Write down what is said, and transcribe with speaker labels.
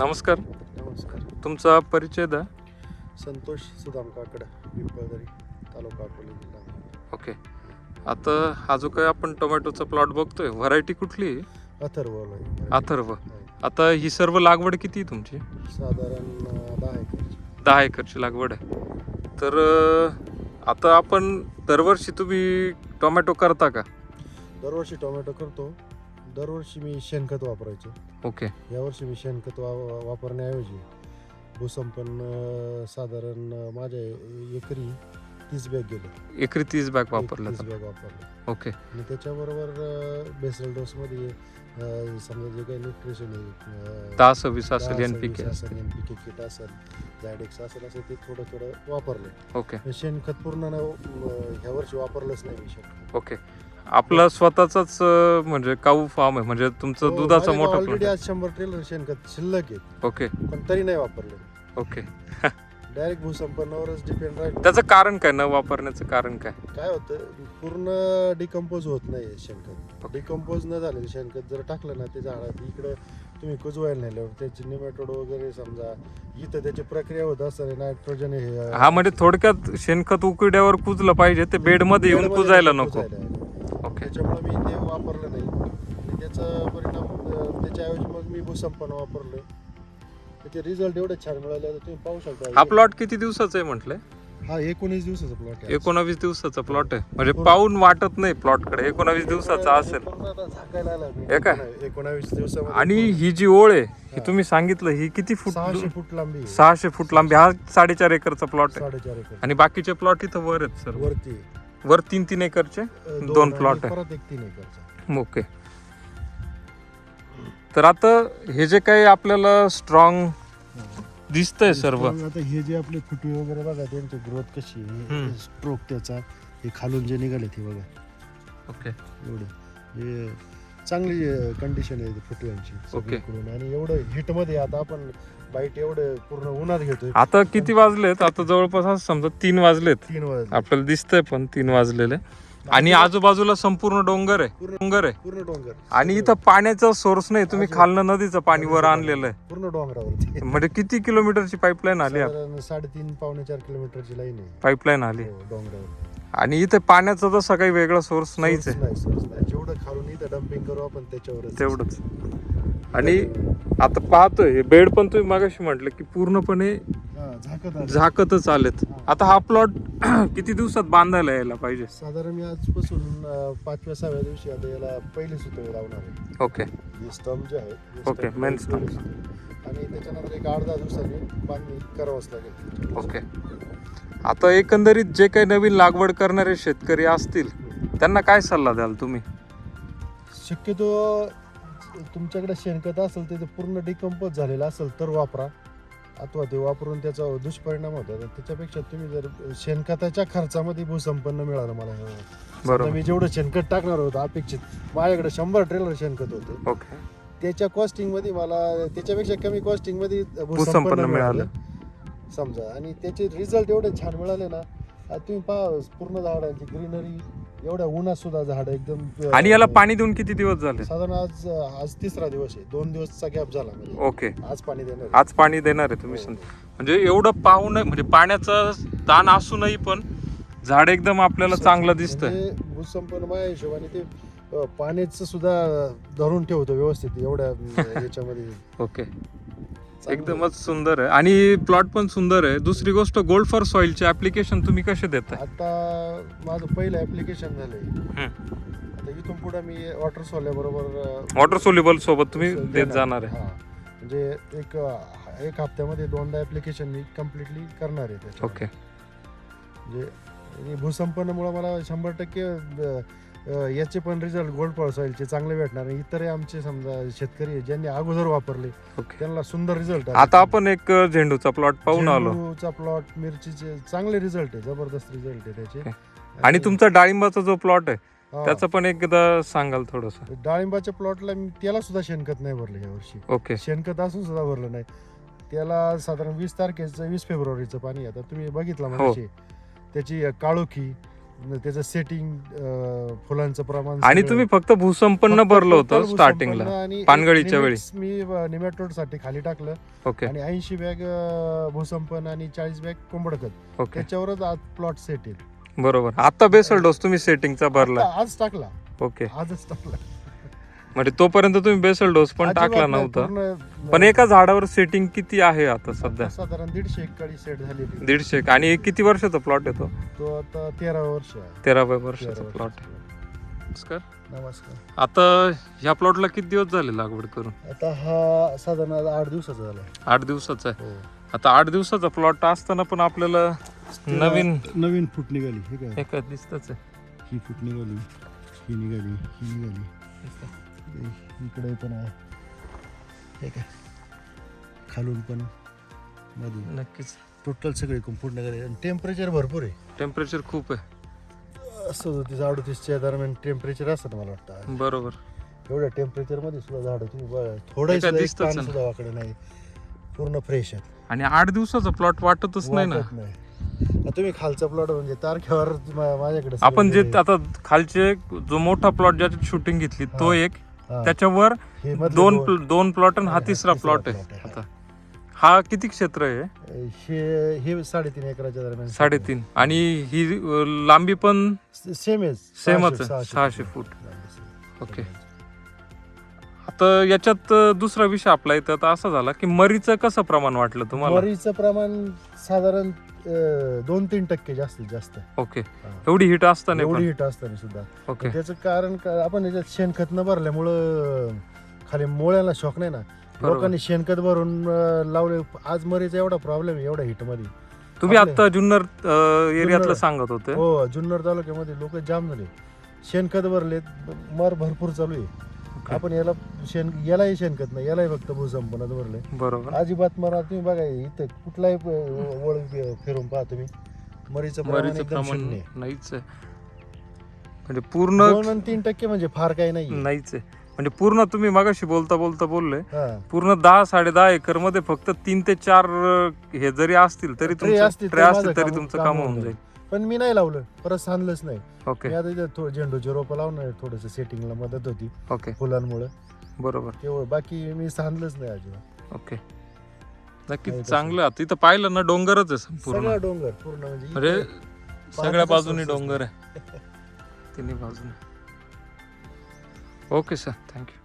Speaker 1: नमस्कार.
Speaker 2: नमस्कार.
Speaker 1: तुमचा परिचय द्या.
Speaker 2: संतोष सुदाम काकड पिंपळदरी तालुका अकोले जिल्हा.
Speaker 1: ओके. आता हा जो काही आपण टोमॅटोचा प्लॉट बघतोय व्हरायटी कुठली आहे. अथर्व
Speaker 2: आहे.
Speaker 1: आता ही सर्व लागवड किती आहे तुमची?
Speaker 2: साधारण अं, दहा एकरची
Speaker 1: दहा एकरची लागवड आहे. तर अं, आता आपण दरवर्षी तुम्ही टोमॅटो करता का?
Speaker 2: दरवर्षी टोमॅटो करतो. दरवर्षी मी शेणखत वापरायचो.
Speaker 1: ओके.
Speaker 2: यावर्षी मी शेणखत वा वापरण्याऐवजी भूसंपन्न साधारण माझ्या एकरी तीस बॅग गेले.
Speaker 1: एकरी तीस बॅग वापरल्या
Speaker 2: तीस बॅग वापरले.
Speaker 1: ओके.
Speaker 2: आणि त्याच्याबरोबर बेसल डोसमध्ये समजा जे काही न्यूट्रिशन आहे
Speaker 1: दहा सव्वीस असेल एन पी के.
Speaker 2: असेल एन पी के किट असेल झॅडेक्स असेल असं ते थोडं थोडं वापरलं.
Speaker 1: ओके.
Speaker 2: शेणखत पूर्ण ह्या वर्षी वापरलंच नाही मी शेणखत.
Speaker 1: ओके. आपला स्वतःचाच म्हणजे काऊ फार्म आहे म्हणजे तुमचं दुधाचा मोठा
Speaker 2: ऑलरेडी
Speaker 1: प्लॉट
Speaker 2: आज शंभर ट्रेलर शेणखत शिल्लक आहे
Speaker 1: ओके.
Speaker 2: पण तरी नाही वापरलं.
Speaker 1: ओके.
Speaker 2: डायरेक्ट भूसंपन्नावरच डिपेंड राहील.
Speaker 1: त्याचं कारण काय? न वापरण्याचं कारण काय?
Speaker 2: काय होतं? पूर्ण डिकम्पोज होत नाही शेणखत. डिकम्पोज न झालेलं शेणखत जर टाकलं ना ते झाडात इकडं तुम्ही कुजवायला नेल्यावर त्याचे निमॅटोड वगैरे समजा इथं त्याची प्रक्रिया होत असताना नायट्रोजन हे
Speaker 1: हा म्हणजे थोडक्यात शेणखत उकिड्यावर कुजलं पाहिजे ते बेडमध्ये येऊन
Speaker 2: बेडमध्ये
Speaker 1: कुजायला नको.
Speaker 2: कुजायला. त्याच्यामुळे मी ते वापरलं नाही. आणि त्याचा परिणाम त्याच्याऐवजी मग मी भूसंपन्न वापरलं. त्याचे रिझल्ट एवढे छान मिळाले तुम्ही पाहू शकता.
Speaker 1: हा प्लॉट किती दिवसाचा आहे म्हटलंय?
Speaker 2: हा एकोणीस दिवसाचा प्लॉट आहे.
Speaker 1: एकोणावीस दिवसाचा प्लॉट आहे. म्हणजे पाहून वाटत नाही प्लॉटकडे एकोणावीस दिवसाचा असेल. हे?
Speaker 2: एकोणावीस दिवसामध्ये.
Speaker 1: आणि ही जी ओळ आहे ही तुम्ही सांगितलं ही किती फूट
Speaker 2: सहाशे फूट लांबी आहे.
Speaker 1: सहाशे फूट लांबी. हा साडेचार एकरचा प्लॉट आहे.
Speaker 2: साडेचार एकर
Speaker 1: आणि बाकीचे प्लॉट इथं वर आहेत सर.
Speaker 2: वरती.
Speaker 1: वर तीन तीन एकरचे? दोन plot आहे.
Speaker 2: परत एक तीन एकरचा.
Speaker 1: ओके. तर आता हे जे काही आपल्याला स्ट्रॉंग दिसतंय सर्व.
Speaker 2: आता हे जे आपले फुटवे वगैरे बघा त्यांची ग्रोथ कशी
Speaker 1: हम्म.
Speaker 2: स्ट्रोक त्याचा हे खालून जे निघाले ते बघा.
Speaker 1: ओके.
Speaker 2: एवढे. हे चांगली कंडिशन आहे फुटव्यांची
Speaker 1: ओके.
Speaker 2: सगळीकडून आणि एवढं हिटमध्ये आता आपण बाईट एवढं पूर्ण उन्हात घेतोय.
Speaker 1: आता किती वाजलेत? आता जवळपास असं समजा तीन वाजलेत.
Speaker 2: तीन वाजले
Speaker 1: आपल्याला दिसतंय पण तीन वाजलेले. आणि आजूबाजूला संपूर्ण डोंगर आहे. डोंगर आहे.
Speaker 2: पूर्ण डोंगर.
Speaker 1: आणि इथं पाण्याचा सोर्स नाही. तुम्ही खालनं नदीचं पाणी वर आणलेलं आहे.
Speaker 2: पूर्ण डोंगरावरती.
Speaker 1: म्हणजे किती किलोमीटरची पाईपलाईन आली?
Speaker 2: साडेतीन पावणे चार किलोमीटरची लाईन आहे.
Speaker 1: पाईपलाईन आली.
Speaker 2: हो, डोंगरावर
Speaker 1: आणि इथे पाण्याचा तसा काही वेगळा सोर्स नाहीच आहे.
Speaker 2: नाही source नाही. जेवढं खालून इथं डम्पिंग करू आपण त्याच्यावरच.
Speaker 1: तेवढंच. आणि आता पाहतोय हे बेड पण तुम्ही मागाशी म्हटलं की पूर्णपणे
Speaker 2: हा, झाकत आलं.
Speaker 1: झाकतच आलेत. आता हा प्लॉट किती दिवसात बांधायला यायला पाहिजे?
Speaker 2: साधारण मी आजपासून अं, पाचव्या सहाव्या दिवशी आता याला पहिले सुतळे लावणार आहे.
Speaker 1: ओके.
Speaker 2: हे स्तंभ जे आहे हे
Speaker 1: ओके,
Speaker 2: stump
Speaker 1: main
Speaker 2: पहिले
Speaker 1: stump.
Speaker 2: सुतळे. आणि त्याच्यानंतर एक आठ दहा दिवसांनी बांधणी करावंच लागेल.
Speaker 1: ओके. आता एकंदरीत जे काही नवीन लागवड करणारे शेतकरी असतील त्यांना काय सल्ला द्याल तुम्ही?
Speaker 2: शक्यतो तुमच्याकडे शेणखत असेल ते पूर्ण डिकम्पोज झालेलं असेल तर वापरा. अथवा ते वापरून त्याचा दुष्परिणाम होतात. त्याच्यापेक्षा तुम्ही जर शेणखताच्या खर्चामध्ये भूसंपन्न मिळालं मला.
Speaker 1: बरोबर.
Speaker 2: मी जेवढं शेणखत टाकणार होतं अपेक्षित. माझ्याकडे शंभर ट्रेलर शेणखत होते.
Speaker 1: ओके.
Speaker 2: त्याच्या कॉस्टिंगमध्ये मला त्याच्यापेक्षा कमी कॉस्टिंगमध्ये
Speaker 1: भूसंपन्न मिळालं.
Speaker 2: समजा. आणि त्याचे रिझल्ट एवढे छान मिळाले ना तुम्ही पहा पूर्ण झाडांची ग्रीनरी एवढ्या उन्हात सुद्धा झाड एकदम
Speaker 1: आणि याला पाणी देऊन किती दिवस झाले?
Speaker 2: साधारण आज आज तिसरा दिवस आहे. दोन दिवसचा गॅप झाला म्हणजे.
Speaker 1: ओके.
Speaker 2: आज पाणी देणार.
Speaker 1: आज पाणी देणार आहे तुम्ही.
Speaker 2: हो.
Speaker 1: सं- म्हणजे एवढं पाहून म्हणजे पाण्याचा ताण असूनही पण झाड एकदम आपल्याला चांगलं दिसतंय.
Speaker 2: म्हणजे भूसंपन्न माझ्या हिशोबाने ते पाण्याचं सुद्धा धरून ठेवतो व्यवस्थित एवढ्या याच्यामध्ये.
Speaker 1: ओके. एकदमच सुंदर आहे. आणि प्लॉट पण सुंदर आहे. दुसरी गोष्ट गोल्ड फॉर सॉइलचे ऍप्लिकेशन तुम्ही कसे देताय?
Speaker 2: आता माझं पहिलं ऍप्लिकेशन झालंय. आता इथून पुढे मी वॉटर सोल्याबरोबर
Speaker 1: वॉटर सोल्युबल सोबत तुम्ही देत जाणार आहे.
Speaker 2: म्हणजे एक एक हप्त्यामध्ये दोनदा ऍप्लिकेशन मी कम्प्लिटली करणार आहे
Speaker 1: ओके
Speaker 2: म्हणजे भूसंपन्नमुळे मला शंभर टक्के याचे पण रिझल्ट गोल्ड पॉल्सॉईलचे चांगले भेटणार. आणि इतरही आमचे समजा शेतकरी आहे, ज्यांनी अगोदर वापरले
Speaker 1: ओके.
Speaker 2: त्यांना सुंदर रिझल्ट
Speaker 1: आता आपण एक झेंडूचा प्लॉट पाहून आलो.
Speaker 2: चा प्लॉट मिरचीचे चांगले रिझल्ट आहे जबरदस्त रिझल्ट आहे त्याचे.
Speaker 1: आणि तुमचा डाळिंबाचा जो प्लॉट आहे
Speaker 2: हा.
Speaker 1: त्याचं पण एकदा सांगाल थोडस.
Speaker 2: डाळिंबाच्या प्लॉटला मी त्याला सुद्धा शेणखत नाही भरलं यावर्षी
Speaker 1: ओके.
Speaker 2: शेणखत असून सुद्धा भरलं नाही. त्याला साधारण वीस तारखेचं वीस फेब्रुवारीचं पाणी आता तुम्ही बघितलं म्हणजे त्याची काळोखी त्याचं सेटिंग फुलांचं प्रमाण
Speaker 1: आणि. तुम्ही फक्त भूसंपन्न भरलं होतं स्टार्टिंगला पानगळीच्या वेळी.
Speaker 2: मी निमॅटोडसाठी खाली टाकलं.
Speaker 1: ओके.
Speaker 2: आणि ऐंशी बॅग भूसंपन्न आणि चाळीस बॅग कोंबडखत.
Speaker 1: ओके.
Speaker 2: त्याच्यावरच आज प्लॉट सेट आहे.
Speaker 1: बरोबर. आता बेसल डोस तुम्ही सेटिंगचा भरला.
Speaker 2: आज टाकला.
Speaker 1: ओके.
Speaker 2: आजच टाकला.
Speaker 1: म्हणजे तोपर्यंत तुम्ही बेसल डोस पण
Speaker 2: अजिबात
Speaker 1: टाकला
Speaker 2: नाही,
Speaker 1: नव्हता.
Speaker 2: पूर्ण-
Speaker 1: पण एका झाडावर सेटिंग किती आहे आता सध्या?
Speaker 2: साधारण दीडशे एकरी सेट झालेली
Speaker 1: दीडशे आणि किती वर्षाचा प्लॉट येतो
Speaker 2: तो? आता तेरा वर्ष आहे.
Speaker 1: तेरा
Speaker 2: तेरा
Speaker 1: वर्षाचा
Speaker 2: वर्ष.
Speaker 1: प्लॉट नमस्कार.
Speaker 2: नमस्कार.
Speaker 1: आता ह्या प्लॉटला किती दिवस झाले लागवड करून?
Speaker 2: आता हा साधारण आठ दिवसाचा झाला.
Speaker 1: आठ दिवसाचा आहे.
Speaker 2: हो.
Speaker 1: आता आठ दिवसाचा प्लॉट असताना पण आपल्याला नवीन
Speaker 2: नवीन फूट निघाली हे काय?
Speaker 1: काय दिसतच आहे.
Speaker 2: ही फूट निघाली ही निघाली ही निघाली. इकडे पण आहे. हे काय खालून पण मधून.
Speaker 1: नक्कीच.
Speaker 2: टोटल सगळे निघाली आणि टेम्परेचर भरपूर आहे.
Speaker 1: टेम्परेचर खूप आहे.
Speaker 2: सदोतीस अडतीसच्या दरम्यान टेम्परेचर असतं मला वाटतं.
Speaker 1: बरोबर.
Speaker 2: एवढ्या टेम्परेचरमध्ये सुद्धा झाड तुम्ही बघा. थोडं
Speaker 1: काय
Speaker 2: सुद्धा एक
Speaker 1: दिसतंच
Speaker 2: पान
Speaker 1: ना.
Speaker 2: सुद्धा वाकडे नाही. पूर्ण फ्रेश आहे.
Speaker 1: आणि आठ दिवसाचा प्लॉट वाटतच नाही ना.
Speaker 2: वाटत नाही. आता तुम्ही खालचा प्लॉट म्हणजे तारखेवर मा- माझ्याकडे
Speaker 1: आपण जे आता खालचे जो मोठा प्लॉट ज्याच्यात शूटिंग घेतली तो. एक. त्याच्यावर
Speaker 2: हे मधले
Speaker 1: दोन
Speaker 2: दोन-
Speaker 1: प्ल- दोन प्लॉट आणि हा
Speaker 2: हा,
Speaker 1: तिसरा
Speaker 2: तिसरा
Speaker 1: प्लॉट आहे.
Speaker 2: plot आहे,
Speaker 1: आता. हा किती क्षेत्र आहे?
Speaker 2: हे? हे साडेतीन एकराच्या दरम्यान
Speaker 1: साडेतीन. आणि ही अं, लांबी पण
Speaker 2: सेम
Speaker 1: सेमच आहे. सहाशे फूट. ओके. आता याच्यात अं, दुसरा विषय आपला इथं. आता असा झाला की मरीचं कसं प्रमाण वाटलं तुम्हाला?
Speaker 2: मरीचं प्रमाण साधारण अं, दोन तीन टक्के जास्तीत जास्त.
Speaker 1: ओके.
Speaker 2: हा.
Speaker 1: एवढी हिट असताना
Speaker 2: एवढी
Speaker 1: पण.
Speaker 2: हिट असताना सुद्धा.
Speaker 1: ओके.
Speaker 2: त्याचं कारण का- आपण याच्यात शेणखत न भरल्यामुळं खाली मुळ्याला शॉक नाही ना.
Speaker 1: बरोबर.
Speaker 2: लोकांनी शेणखत भरून अं, लावले. आज मरीचा एवढा प्रॉब्लेम आहे एवढ्या हिटमध्ये.
Speaker 1: तुम्ही
Speaker 2: आपले-
Speaker 1: आता जुन्नर अं, एरियातलं
Speaker 2: जुन्नर.
Speaker 1: सांगत होते.
Speaker 2: हो जुन्नर तालुक्यामध्ये लोक जाम झाले. शेणखत भरले मर भरपूर चालू आहे. आपण याला शेण यालाही शेणखत नाही यालाही फक्त भूसंपन्नात भरले
Speaker 1: बरोबर.
Speaker 2: अजिबात मरा तुम्ही बघा इथं कुठलाही प- वळ फिरून पहा तुम्ही मरीचं प्रमाण
Speaker 1: मरीचं
Speaker 2: एकदम
Speaker 1: प्रमाण
Speaker 2: शून्य आहे.
Speaker 1: नाहीच आहे. म्हणजे पूर्ण
Speaker 2: दोन आणि तीन टक्के म्हणजे फार काही नाही
Speaker 1: नाहीच आहे. म्हणजे पूर्ण तुम्ही मगाशी बोलता बोलता बोलले.
Speaker 2: हा.
Speaker 1: पूर्ण दहा साडे दहा एकरमध्ये फक्त तीन ते चार अं, हे जरी असतील तरी
Speaker 2: Tray
Speaker 1: तुमचं
Speaker 2: असतील
Speaker 1: ट्रे
Speaker 2: तर
Speaker 1: असतील
Speaker 2: माझं
Speaker 1: तरी
Speaker 2: काम-
Speaker 1: तुमचं
Speaker 2: काम होऊन जाईल. पण मी नाही लावलं. परत सांधलंच नाही.
Speaker 1: ओके.
Speaker 2: मी आता इथं थोडं झेंडूचे रोपं लावणार थोडस सेटिंगला मदत होती.
Speaker 1: ओके.
Speaker 2: फुलांमुळे.
Speaker 1: बरोबर.
Speaker 2: तेवढं बाकी मी सांधलंच नाही अजिबात.
Speaker 1: ओके. नक्कीच
Speaker 2: तसं.
Speaker 1: चांगलं आता इथं पाहिलं ना डोंगरच आहे संपूर्ण
Speaker 2: सगळं डोंगर पूर्ण म्हणजे
Speaker 1: म्हणजे सगळ्या
Speaker 2: पाण्याचा
Speaker 1: बाजूनी डोंगर आहे. तिन्ही बाजूने. Okay sir thank you